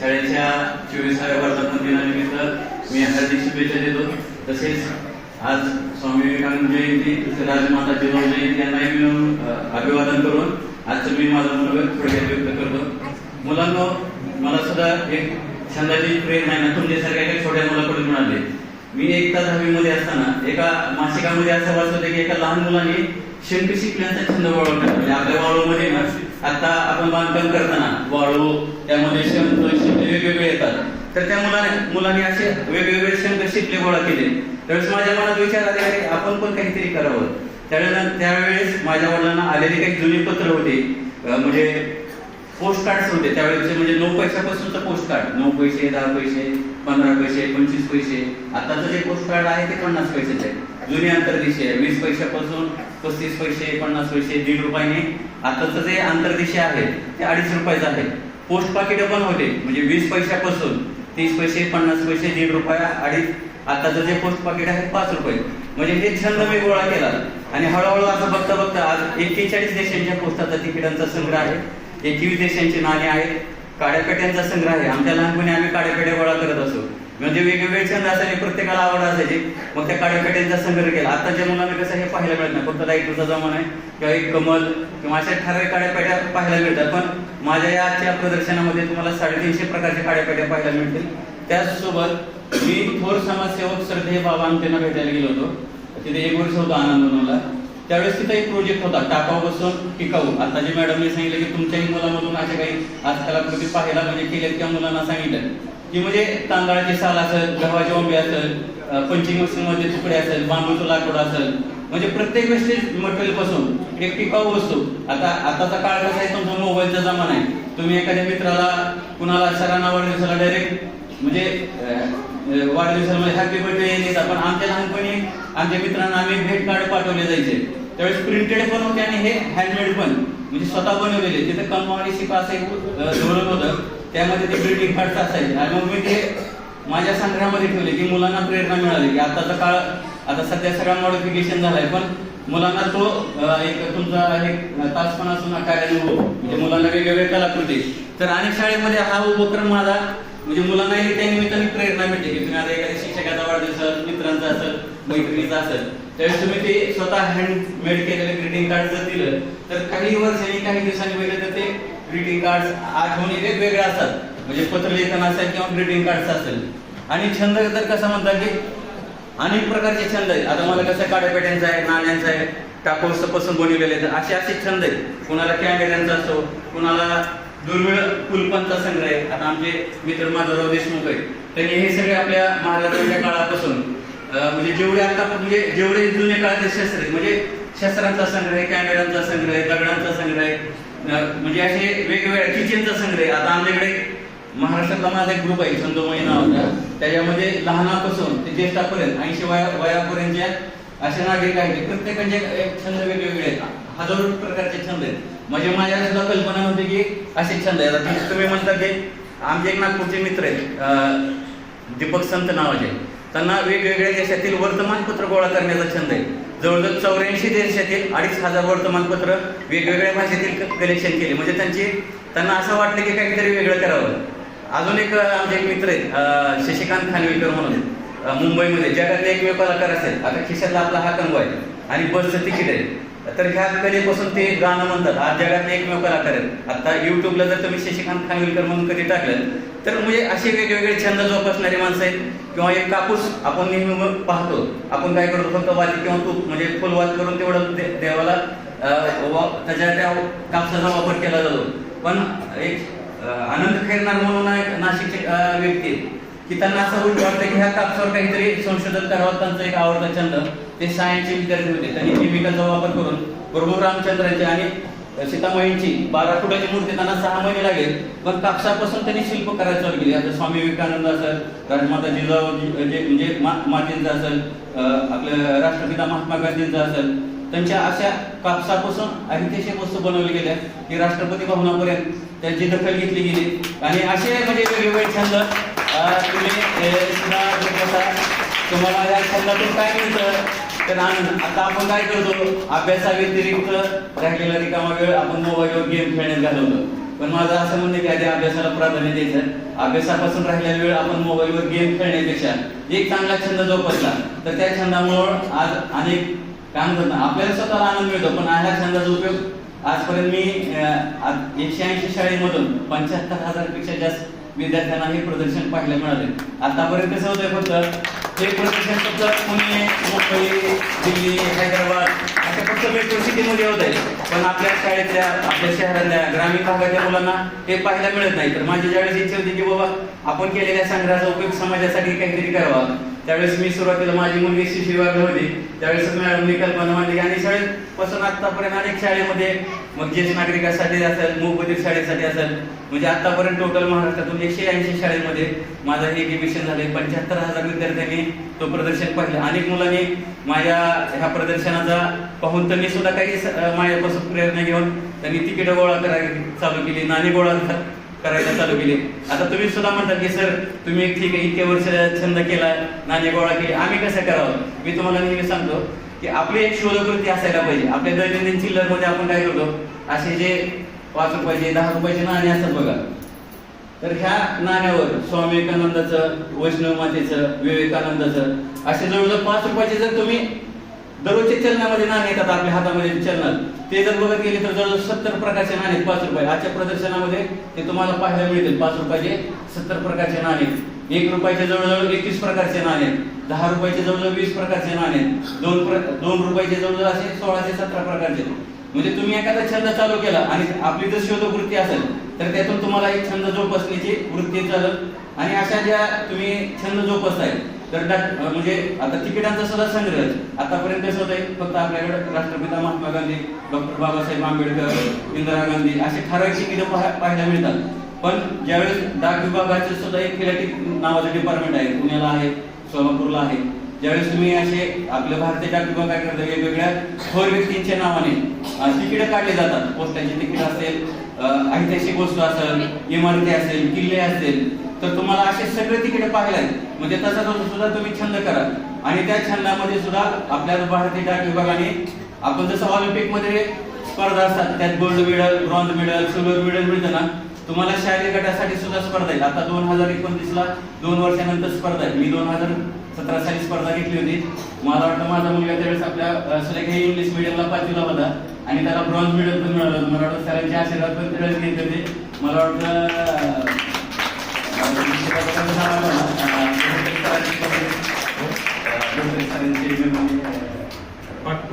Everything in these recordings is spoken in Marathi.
शाळेच्या चोवीसाव्या वर्धापन दिनानिमित्त मी हार्दिक शुभेच्छा देतो. तसेच आज स्वामी विवेकानंद जयंती तसेच राजमाता जिजाऊ जयंती यांनाही मिळून अभिवादन करून आजचं मी माझा मनोगत थोडक्यात व्यक्त करतो. मुलांना मला सुद्धा एक छंदाची प्रेरणा आहे ना तुमच्यासारख्या एका छोट्या मुलाकडून मिळाली. मी एकदा दहावीमध्ये असताना एका मासिकामध्ये असं वाचत होतं की एका लहान मुलाने शंख शिकण्याचा छंद वळवला. म्हणजे आपल्या वाळूमध्ये ना आता आपण बांधकाम करताना वाळू त्यामध्ये शंख शिपले वेगवेगळे येतात. तर त्या मुलाने मुलाने असे वेगवेगळे शंख शिपले गोळा केले. त्यावेळेस माझ्या मनात विचार आले की आपण पण काहीतरी करावं. त्यावेळेला त्यावेळेस माझ्या वडिलांना आलेले काही जुने पत्र होते. म्हणजे पोस्ट कार्ड होते. त्यावेळेचे म्हणजे नऊ पैशापासूनचं पोस्ट कार्ड नऊ पैसे दहा पैसे पंधरा पैसे पंचवीस पैसे. आताचं जे पोस्ट कार्ड आहे ते पन्नास पैशाचे. आहे जुनी अंतर्देशीय आहे. वीस पैशापासून पस्तीस पैसे पन्नास पैसे दीड रुपयाने. आताचं जे अंतर्देशीय आहे ते अडीच रुपयाचं आहे पोस्ट पाकिट पण होते. म्हणजे वीस पैशापासून तीस पैसे पन्नास पैसे दीड रुपया अडीच. आताचं जे पोस्ट पाकिट आहे पाच रुपये. म्हणजे हे छंद मी गोळा केला. आणि हळूहळू असं बघता बघता आज एक्केचाळीस देशांच्या पोस्टाचा तिकिटांचा संग्रह आहे. एकवीस देशांची नाणी आहेत. काड्यापेट्यांचा संग्रह आहे. आमच्या लहानपणी आम्ही काड्यापेट्या गोळा करत असो. म्हणजे वेगवेगळे छंद असायचे प्रत्येकाला आवड असायची. मग त्या काड्यापेट्यांचा संग्रह केला. आताच्या मुलांना कसं हे पाहायला मिळत नाही. फक्त लाईटचा जमाना आहे. किंवा एक कमल किंवा अशा ठराविक काड्यापेट्या पाहायला मिळतात. पण माझ्या या आजच्या प्रदर्शनामध्ये तुम्हाला साडेतीनशे प्रकारच्या काड्यापेट्या पाहायला मिळतील. त्याचसोबत मी थोर समाजसेवक श्रद्धे बाबा त्यांना भेटायला गेलो होतो. तिथे एक वर्ष होता आनंदवनला त्यावेळेस तिथे एक प्रोजेक्ट होता टाकाऊपासून टिकाऊ आता जे मॅडमने सांगितलं की तुमच्याही मुलामधून अशा काही आज कलाकृती पाहायला म्हणजे केल्या त्या मुलांना सांगितलं की म्हणजे तांदळाची साल असेल गव्हाची ओंबी असेल पंचिंग मशीनमध्ये तुकडे असेल बांबूचं लाकूड असेल म्हणजे प्रत्येक वेस्टेज मटेरियलपासून एक टिकाऊ वस्तू. आता आताचा काळ कसा आहे तुमचा मोबाईलचा जमाना आहे. तुम्ही एखाद्या मित्राला कुणाला सरांना वाढदिवसाला डायरेक्ट म्हणजे वाढदिवसाला म्हणजे हॅपी बर्थडे लिहितात पण आमच्या लहानपणी आमच्या मित्रांना आम्ही भेट कार्ड पाठवले जायचे. त्यावेळेस प्रिंटेड पण होते आणि हे हँडमेड पण म्हणजे स्वतः बनवलेले. तिथे कमावणी शिपा असं एक धोरण होतं. त्यामध्ये ते ग्रीटिंग कार्ड असायचे. आणि मग मी ते माझ्या संग्रहामध्ये ठेवले की मुलांना प्रेरणा मिळाली. की आताचा काळ आता सध्या सगळा मॉडिफिकेशन झालाय पण मुलांना तो एक तुमचा एक तासपणा सुद्धा कार्यानुभव म्हणजे मुलांना वेगवेगळ्या कलाकृती. तर अनेक शाळेमध्ये हा उपक्रम माझा म्हणजे मुलांनाही त्या निमित्ताने प्रेरणा मिळते की तुम्ही आता एखाद्या शिक्षकाचा वाढदिवस असेल मित्रांचा असेल मैत्रिणीचा असेल त्यावेळेस तुम्ही ते स्वतः हँडमेड केलेलं ग्रीटिंग कार्ड जर दिलं तर काही वर्षांनी काही दिवसांनी पहिले तर ते ग्रीटिंग कार्ड आठवणी वेगवेगळे असतात. म्हणजे पत्रलेखन असेल किंवा ग्रीटिंग कार्ड असेल. आणि छंद तर कसा म्हणतात की अनेक प्रकारचे छंद आहेत. आता मला कसं काड्यापेट्यांचा आहे नाण्यांचा आहे टाकोसपासून बनवलेले आहेत. असे असे छंद आहेत. कुणाला कॅमेऱ्यांचा असतो कुणाला दुर्मिळ कुलपंचा संग्रह आहे. आता आमचे मित्र माधवराव देशमुख आहेत. त्यांनी हे सगळे आपल्या महाराजांच्या काळापासून म्हणजे जेवढे आता म्हणजे जेवढे जुन्या काळाचे शस्त्र आहेत म्हणजे शस्त्रांचा संग्रह आहे कॅमेऱ्यांचा संग्रह दगडांचा संग्रह आहे म्हणजे असे वेगवेगळ्या किचनचा संग्रह आहे. आता आमच्याकडे महाराष्ट्रातला माझा एक ग्रुप आहे छंदोमय नावाचा त्याच्यामध्ये लहानापासून ते ज्येष्ठापर्यंत ऐंशी वया वयापर्यंतच्या असे नागरिक आहेत प्रत्येकाचे छंद वेगवेगळे आहेत. हजारो प्रकारचे छंद आहेत. म्हणजे माझ्या सुद्धा कल्पना होती की असे छंद आहेत. आता तुम्ही म्हणता की आमचे एक नागपूरचे मित्र आहेत दीपक संत नावाचे. त्यांना वेगवेगळ्या देशातील वर्तमानपत्र गोळा करण्याचा छंद आहे. जवळजवळ चौऱ्याऐंशी देशातील अडीच हजार वर्तमानपत्र वेगवेगळ्या भाषेतील कलेक्शन केले. म्हणजे त्यांची त्यांना असं वाटलं की काहीतरी वेगळं करावं. अजून एक आमचे एक मित्र आहेत शशिकांत खानविलकर म्हणून मुंबईमध्ये जगातले एकमेव कलाकार असेल. आता खिशातला आपला हा कंगवा आहे. आणि बसचं तिकीट आहे. तर ह्या कलेपासून ते गाणं म्हणतात. आज जगातले एकमेव कलाकार आहेत. आता युट्यूबला जर तुम्ही शशिकांत खानविलकर म्हणून कधी टाकलं तर म्हणजे असे वेगवेगळे छंद जोपासणारी माणसं आहेत. किंवा एक कापूस आपण नेहमी मग पाहतो. आपण काय करतो फक्त वाती किंवा तूप म्हणजे फुलवाद करून तेवढं दे- देवाला वा- त्याच्या त्या कापसाचा वापर केला जातो. पण एक आनंद खैरनार म्हणून एक नाशिकचे व्यक्ती की त्यांना असं वाटतं की ह्या कापसावर काहीतरी संशोधन करावं त्यांचा एक आवडता छंद. ते सायन्सचे विद्यार्थी होते. त्यांनी केमिकलचा वापर करून प्रभू रामचंद्रांचे आणि सीतामाईंची बारा फुटाची मूर्ती त्यांना सहा महिने लागेल. पण कापसापासून त्यांनी शिल्प करायला चालू केली. आता स्वामी विवेकानंद असेल राजमाता जिजाऊ म्हणजे मातेंचं असेल आपलं राष्ट्रपिता महात्मा गांधींचं असेल त्यांच्या अशा कापसापासून ऐतिहासिक वस्तू बनवल्या गेल्या की राष्ट्रपती भवनापर्यंत त्यांची दखल घेतली गेली. आणि असे म्हणजे वेगवेगळे छंद तुम्ही तुम्हाला या छंदातून काय मिळतं? तर आता आपण काय करतो? अभ्यासाव्यतिरिक्त राहिलेला रिकामा वेळ आपण मोबाईलवर गेम खेळण्यात घालवतो. पण माझं असं म्हणणं की आधी अभ्यासाला प्राधान्य द्यायचं. अभ्यासापासून राहिलेला वेळ आपण मोबाईलवर गेम खेळण्यापेक्षा एक चांगला छंद जोपासला तर त्या छंदामुळं आज अनेक काम करतात. आपल्याला स्वतःला आनंद मिळतो पण ह्या छंदाचा उपयोग आजपर्यंत मी एकशे ऐंशी शाळेमधून पंच्याहत्तर हजारपेक्षा जास्त विद्यार्थ्यांना हे प्रदर्शन पाहायला मिळाले आतापर्यंत कसं होतंय फक्त हे प्रदर्शन फक्त पुणे मुंबई दिल्ली हैदराबाद अशा फक्त मेट्रो सिटीमध्ये होत आहे पण आपल्या शाळेतल्या आपल्या शहरातल्या ग्रामीण भागातल्या मुलांना ते पाहायला मिळत नाही. तर माझी ज्यावेळेस इच्छा होती की बाबा आपण केलेल्या संग्रहाचा उपयोग समाजासाठी काहीतरी करावा. त्यावेळेस मी सुरुवातीला माझी मुलगी शिशी विभागला होती. त्यावेळेस मॅडमनी कल्पना मांडली आणि शाळेपासून आतापर्यंत अनेक शाळेमध्ये मग ज्येष्ठ नागरिकांसाठी असेल मूकबधीर शाळेसाठी असेल. म्हणजे आतापर्यंत टोटल महाराष्ट्रातून एकशे ऐंशी शाळेमध्ये माझं हे एक्झिबिशन झाले पंच्याहत्तर हजार विद्यार्थ्यांनी तो प्रदर्शन पाहिलं. अनेक मुलांनी माझ्या ह्या प्रदर्शनाचा पाहून त्यांनी सुद्धा काही माझ्यापासून प्रेरणा घेऊन त्यांनी तिकीट गोळा करायला चालू केली. नाणी गोळा करायला चालू केली. आता तुम्ही सुद्धा म्हणतात की सर तुम्ही ठीक आहे इतके वर्ष छंद केला नाणे गोळा केली आम्ही कसं करावं? मी तुम्हाला नेहमी सांगतो की आपली एक शोधकृती असायला पाहिजे. आपल्या दैनंदिन चिल्लरमध्ये आपण काय करतो असे जे पाच रुपयाचे दहा रुपयाचे नाणे असतात बघा. तर ह्या नाण्यावर स्वामी विवेकानंदाचं वैष्णव मातेचं विवेकानंदाचं असे जवळजवळ पाच रुपयाचे जर तुम्ही दररोजच्या चलनामध्ये नाणे येतात आपल्या हातामध्ये चलनात ते जर बघत गेले तर जवळजवळ सत्तर प्रकारचे नाणे पाच रुपये आजच्या प्रदर्शनामध्ये ते तुम्हाला पाहायला मिळतील पाच रुपयाचे सत्तर प्रकारचे नाणे आहेत. एक रुपयाचे जवळजवळ एकवीस प्रकारचे नाणे दहा रुपयाचे जवळजवळ वीस प्रकारचे नाणे आहेत. दोन प्र दोन रुपयाचे जवळजवळ असे सोळा ते सतरा प्रकारचे आहेत. म्हणजे तुम्ही एखादा छंद चालू केला आणि आपली जर शोधवृत्ती असेल तर त्यातून तुम्हाला एक छंद जोपासण्याची वृत्ती चालत आणि अशा ज्या तुम्ही छंद जोपासताय तर म्हणजे आता तिकिटांचा सुद्धा संग्रह. आतापर्यंत कसं होतंय? फक्त आपल्याकडे राष्ट्रपिता महात्मा गांधी डॉक्टर बाबासाहेब आंबेडकर इंदिरा गांधी असे ठराविक तिकीटं पाहायला मिळतात. पण ज्यावेळेस डाक विभागाचे सुद्धा एक फिलॅटिक नावाचं डिपार्टमेंट आहे पुण्याला आहे सोलापूरला आहे ज्यावेळेस तुम्ही असे आपल्या भारतीय डाक विभाग काय करतात? वेगवेगळ्या थोर व्यक्तींच्या नावाने तिकीट काढले जातात. पोस्टाची तिकीट असेल ऐतिहासिक वस्तू असेल इमारती असेल किल्ले असेल तर तुम्हाला असे सगळे तिकीट पाहिले आहेत. म्हणजे तसा तो सुद्धा तुम्ही छंद करा आणि त्या छंदामध्ये सुद्धा आपल्या भारतीय डाक विभागाने आपण जसं ऑलिम्पिकमध्ये स्पर्धा असतात त्यात gold medal bronze medal silver medal मिळतं ना तुम्हाला शालेय गटासाठी सुद्धा स्पर्धा आहे आता दोन हजार एकोणतीसला दोन वर्षानंतर स्पर्धा आहे मी दोन हजार सतरा साली स्पर्धा घेतली होती. मला वाटतं माझा मुलगा त्यावेळेस आपल्या सुलेखा इंग्लिश मिडियमला पाचवीला होता. आणि त्याला ब्रॉन्झ मेडल पण मिळालं होतं. मला वाटतं सरांचे आशीर्वाद पण त्यावेळेस घेतले होते. मला वाटतं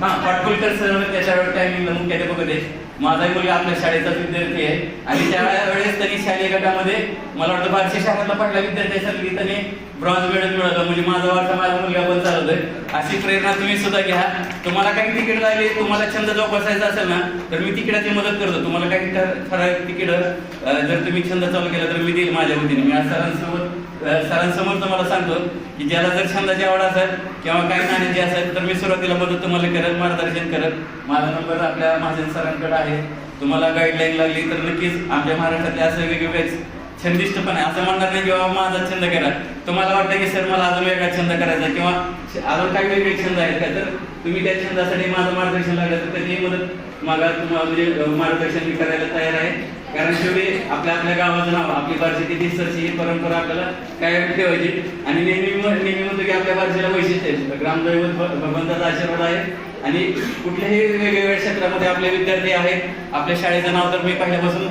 हा पाटकुलकर सर त्याच्यावर टायमिंगला मुख्याध्यापक होते माझाही मुलगा आपल्या शाळेचा विद्यार्थी आहे. आणि त्या वेळेस त्यांनी शालेय गटामध्ये मला वाटतं बारशे शहरातला पटला विद्यार्थी असेल की त्यांनी ब्रॉन्झ मेडल मिळवलं म्हणजे माझा वाटा माझा मुलगा पण चालवतोय अशी प्रेरणा तुम्ही सुद्धा घ्या. तुम्हाला काही तिकीट लागले तुम्हाला छंद जोपासायचा असेल ना तर मी तिकिटाची मदत करतो तुम्हाला काही ठराविक तिकीट जर तुम्ही छंद चालू केला तर मी देईल माझ्या वतीने मी आज सरांसोबत सरांसमोर तुम्हाला सांगतो की ज्याला जर छंदाची आवड असेल किंवा काही नाण्याची असेल तर मी सुरुवातीला मदत तुम्हाला करत मार्गदर्शन करत. माझा नंबर आपल्या महाजन सरांकडे आहे. तुम्हाला गाईडलाईन लागली तर नक्कीच आमच्या महाराष्ट्रातले असं वेगवेगळेच छंदिष्ट पण आहे असं म्हणणार नाही किंवा माझा छंद करा. तुम्हाला वाटतं की सर मला अजून वेगळा छंद करायचा किंवा अजून काही वेगळे छंद आहेत का? तर तुम्ही त्या छंदासाठी माझं मार्गदर्शन लागलं तर त्याची मदत मला तुम्हाला म्हणजे मार्गदर्शन करायला तयार आहे. कारण शेवटी आपल्या आपल्या गावाचं नाव आपली बारशी किती सरशी ही परंपरा आपल्याला कायम ठेवायची. आणि नेहमी नेहमी म्हणतो की आपल्या बारशीला वैशिष्ट्य आहे. ग्रामदैवत भगवंताचा आशीर्वाद आहे. आणि कुठल्याही वेगवेगळ्या क्षेत्रामध्ये आपले विद्यार्थी आहेत. आपल्या शाळेचं नाव तर मी पहिल्यापासून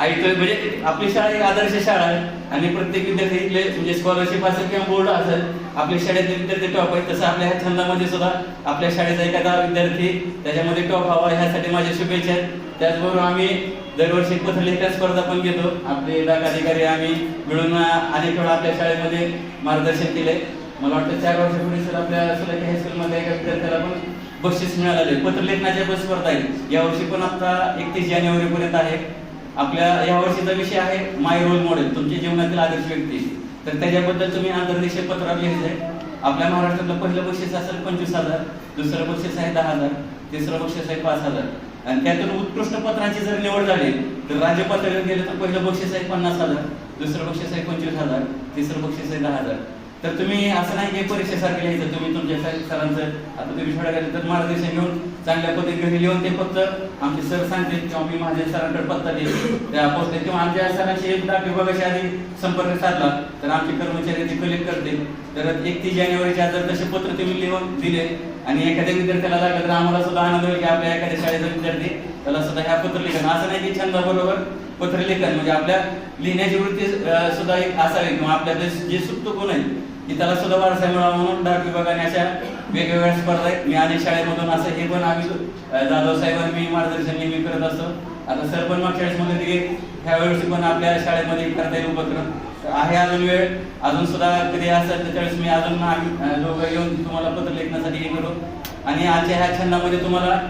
ऐकतोय म्हणजे आपली शाळा एक आदर्श शाळा आहे. आणि प्रत्येक विद्यार्थी इथले म्हणजे स्कॉलरशिप असेल किंवा बोर्ड असेल आपल्या शाळेतले विद्यार्थी टॉप आहेत. तसं आपल्या ह्या छंदामध्ये सुद्धा आपल्या शाळेचा एखादा विद्यार्थी त्याच्यामध्ये टॉप व्हावा ह्यासाठी माझ्या शुभेच्छा आहेत. त्याचबरोबर आम्ही दरवर्षी पत्रलेखन स्पर्धा पण घेतो. आपले डाक अधिकारी आम्ही मिळून अनेक वेळा आपल्या शाळेमध्ये मार्गदर्शन केले मला वाटतं चार वर्षापूर्वी सर आपल्या सुलाकी हायस्कूलमध्ये एका विद्यार्थ्याला पण बक्षीस मिळालेले पत्रलेखनाच्या बस स्पर्धा आहेत. यावर्षी पण आता एकतीस जानेवारी पर्यंत आहे. आपल्या या वर्षीचा विषय आहे माय रोल मॉडेल तुमच्या जीवनातील आदर्श व्यक्ती. तर त्याच्याबद्दल तुम्ही आंतरदेशीय पत्र आहे. आपल्या महाराष्ट्रातलं पहिलं बक्षीस असेल पंचवीस हजार दुसरं बक्षीस आहे दहा हजार तिसरं बक्षीस आहे पाच हजार. आणि त्यातून उत्कृष्ट पत्रांची जर निवड झाली तर राज्य पातळीवर गेलं तर पहिलं बक्षीस आहे पन्नास हजार दुसरं बक्षीस आहे पंचवीस हजार तिसरं बक्षीस आहे दहा हजार. तर तुम्ही असं नाही की परीक्षेसारखे लिहायचं तुम्ही तुमच्या सरांचं आता तुम्ही थोड्या गेलं तर मार्गदर्शन घेऊन चांगल्या पद्धतीने लिहून ते फक्त आमचे सर सांगतील किंवा मी माझ्या सरांकडे पत्ता देईल त्या पोहोचते किंवा आमच्या सरांशी एक डाक विभागाशी आधी संपर्क साधला तर आमचे कर्मचारी ते कलेक्ट करतील. तर एकतीस जानेवारीच्या जर तसे पत्र तुम्ही लिहून दिले आणि एखाद्या विद्यार्थ्याला लागलं तर आम्हाला सुद्धा आनंद होईल की आपल्या एखाद्या शाळेचा विद्यार्थी त्याला सुद्धा ह्या पत्रलेखन असं नाही की छंदाबरोबर पत्रलेखन म्हणजे आपल्या लिहिण्याची वृत्ती सुद्धा एक असावी किंवा आपल्या जे सुप्त गुण आहे की त्याला सुद्धा वारसा मिळावा म्हणून डाक विभागाने अशा वेगवेगळ्या स्पर्धा आहेत. मी अनेक शाळेमधून असं हे पण आम्ही जाधव साहेबांनी मी मार्गदर्शन नेहमी करत असतो. आता सर पण मागच्या वेळेस म्हणले ह्या वेळेस पण आपल्या शाळेमध्ये करता येईल उपक्रम. आहे अजून वेळ. अजून सुद्धा कधी असेल तर त्यावेळेस मी अजून आम्ही दोघं येऊन तुम्हाला पत्र लेखनासाठी हे करू आणि आजच्या ह्या छंदामध्ये तुम्हाला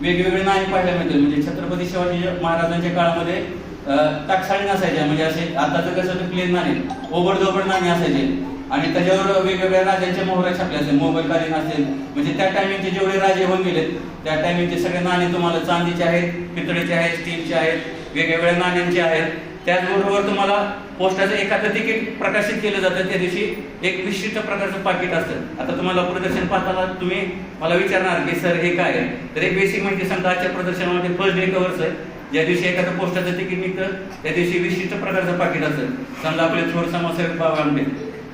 वेगवेगळे नाही पाहायला मिळतील. म्हणजे छत्रपती शिवाजी महाराजांच्या काळामध्ये ताकसाळी टाकसाळी नसायच्या. म्हणजे असे आताचं कसं प्लेन नाही ओबड दोबड नाही असायचे. आणि त्याच्यावर वेगवेगळ्या राजांच्या मोहऱ्या छापल्या असेल मोबाईल असेल. म्हणजे त्या टायमिंगचे जेवढे राजे होऊन गेलेत त्या टायमिंगचे सगळे नाणे तुम्हाला चांदीचे आहेत पितळेचे आहेत स्टीलचे आहेत वेगवेगळ्या नाण्यांचे आहेत. त्याचबरोबर तुम्हाला पोस्टाचं एखादं तिकीट प्रकाशित केलं जातं त्या दिवशी एक विशिष्ट प्रकारचं पाकिट असतं. आता तुम्हाला प्रदर्शन पाहताना तुम्ही मला विचारणार की सर हे काय आहे? तर एक बेसिक माहिती सांगता आजच्या प्रदर्शनामध्ये फर्स्ट डे कव्हर्स आहे. ज्या दिवशी एखादं पोस्टाचं तिकीट निघतं त्या दिवशी विशिष्ट प्रकारचं पाकिट असतं. समजा आपले थोर समाजसेवक बाबा आमटे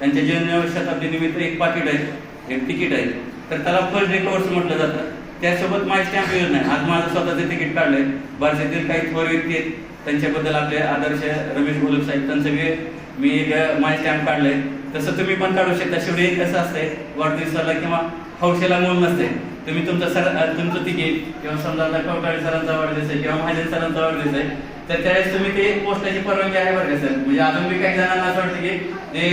त्यांच्या जन्म शताब्दीनिमित्त एक पाकिट आहे एक तिकीट आहे. तर त्याला फर्स्ट डे कव्हर्स म्हटलं जातं. त्यासोबत माय स्टॅम्प योजना आहे आज माझं स्वतःचं तिकीट काढलंय. भारतातील काही थोर व्यक्ती आहेत. त्यांच्याबद्दल आपले आदर्श रमेश घोलप साहेब त्यांचं मी मी एक माय स्टॅम्प काढलंय. तसं तुम्ही पण काढू शकता. शेवटी कसं असतंय वाढदिवसाला किंवा हौशेला मूल नसते तुम्ही तुमचं सर तुमचं तिकीट किंवा समजा आता सरांचा वाढदिवस आहे किंवा महाजन सरांचा वाढदिवस आहे तर त्यावेळेस तुम्ही ते पोस्टाची परवानगी आहे बरं का सर? म्हणजे अजून बी काही जणांना असं वाटतं की ते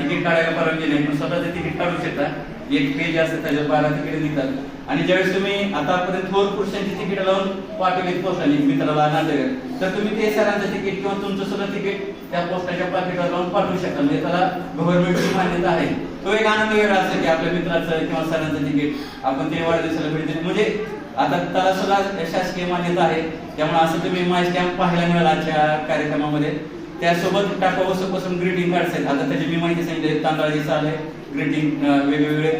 तिकीट काढायला परवानगी नाही पण स्वतःचं तिकीट काढू शकता. एक पेज असतं त्याच्यावर बारा तिकीट निघतात. आणि ज्यावेळेस तुम्ही आतापर्यंत थोर पुरुषांची तिकीट लावून पाठवली पोस्टाने मित्राला नातेवाईक तर तुम्ही ते सरांचं तिकीट किंवा तुमचं सुद्धा तिकीट त्या पोस्टाच्या पाकिटावर लावून पाठवू शकता. म्हणजे त्याला गव्हर्नमेंटची मान्यता आहे. तो एक आनंद वेगळा असतो की आपल्या मित्राचं किंवा सरांचं तिकीट आपण ते वाढदिवसाला भेट म्हणजे आता त्याला सुद्धा शासकीय मान्यता आहे. त्यामुळे असं तुम्ही माय स्टॅम्प पाहायला मिळाला आजच्या कार्यक्रमामध्ये. त्यासोबत टाका वस्तूपासून ग्रीटिंग कार्ड्स आहेत आता त्याची मी माहिती सांगितली तांदळाची साल आहे ग्रीटिंग वेगवेगळे.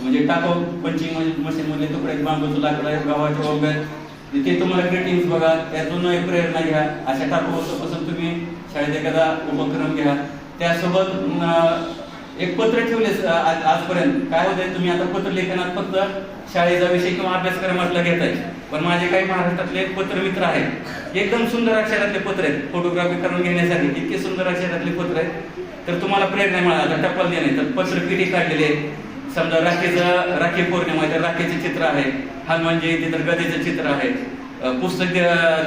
म्हणजे टाकाऊ पंचिंग मशीन मधले तुकडे बांबूचं लाकड आहे गव्हाचे वगैरे ते तुम्हाला ग्रीटिंग्स बघा त्यातून एक प्रेरणा घ्या. अशा टाकाऊ वस्तूपासून तुम्ही शाळेत एखादा उपक्रम घ्या. त्यासोबत एक पत्र ठेवले आज- आजपर्यंत. काय होतंय तुम्ही आता पत्र लेखनात फक्त शाळेचा विषय किंवा अभ्यासक्रमातला घेताय. पण माझे काही महाराष्ट्रातले पत्र मित्र आहेत. एकदम सुंदर अक्षरातले पत्र आहेत. फोटोग्राफी करून घेण्यासाठी इतके सुंदर अक्षरातले पत्र आहेत. तर तुम्हाला प्रेरणा मिळाला. आता टपाल देणे तर पत्र किती काढलेले आहेत समजा राखेचं राखी पौर्णिमा तर राखेचे चित्र आहे. हनुमान जयंती तर गदेचं चित्र आहे. पुस्तक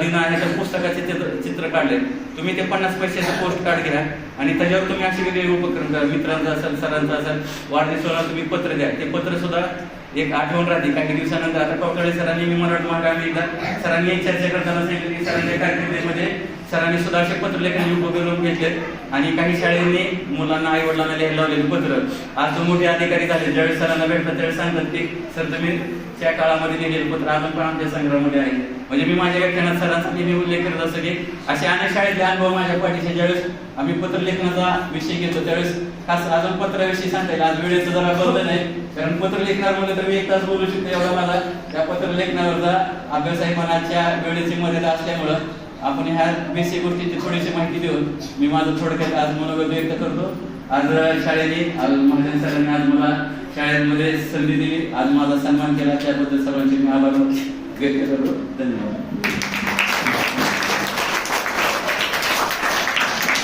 दिन आहे तर पुस्तकाचे चित्र काढले. तुम्ही ते पन्नास पैशाचं पोस्ट कार्ड घ्या आणि त्याच्यावर तुम्ही असे वेगळे उपक्रम करा मित्रांचा असेल सरांचा असेल वाढदिवसाला तुम्ही पत्र द्या. ते पत्र सुद्धा एक आठवण राहते. काही दिवसानंतर आता कवटाळे सरांनी मी मराठी आम्ही एकदा सरांनी चर्चा करताना सांगितलं. की सरांच्या कारकिर्दीमध्ये सरांनी सुद्धा असे पत्रलेखन उपक्रम घेतले आणि काही शाळेने मुलांना आई वडिलांना लिहायला लावलेले पत्र. आज जो मोठे अधिकारी झाले ज्यावेळेस सरांना भेटतात त्यावेळेस सांगतात की सर तुम्ही त्या काळामध्ये लिहिलेले पत्र अजून पण आमच्या संग्रहामध्ये आहे. म्हणजे मी माझ्या व्याख्यानात सरांचा नेहमी उल्लेख करत असतो की असे अनेक शाळेतले अनुभव माझ्या पाठीशी ज्यावेळेस आम्ही पत्रलेखनाचा विषय घेतो त्यावेळेस खास अजून पत्राविषयी सांगता येईल. आज वेळेचं जरा बंधन नाही कारण पत्र लिखणार म्हणलं तर मी एक तास बोलू शकतो एवढा माझा. त्या पत्र लेखनावरचा अभ्यास आहे पण आजच्या वेळेची मर्यादा असल्यामुळं आपण ह्या बेसिक गोष्टीची थोडीशी माहिती देऊन मी माझं थोडक्यात आज मनोगत व्यक्त करतो. आज शाळेने आज महाजन सरांनी आज मला शाळेमध्ये संधी दिली. आज माझा सन्मान केला. त्याबद्दल सर्वांचे मी आभार व्यक्त करतो धन्यवाद.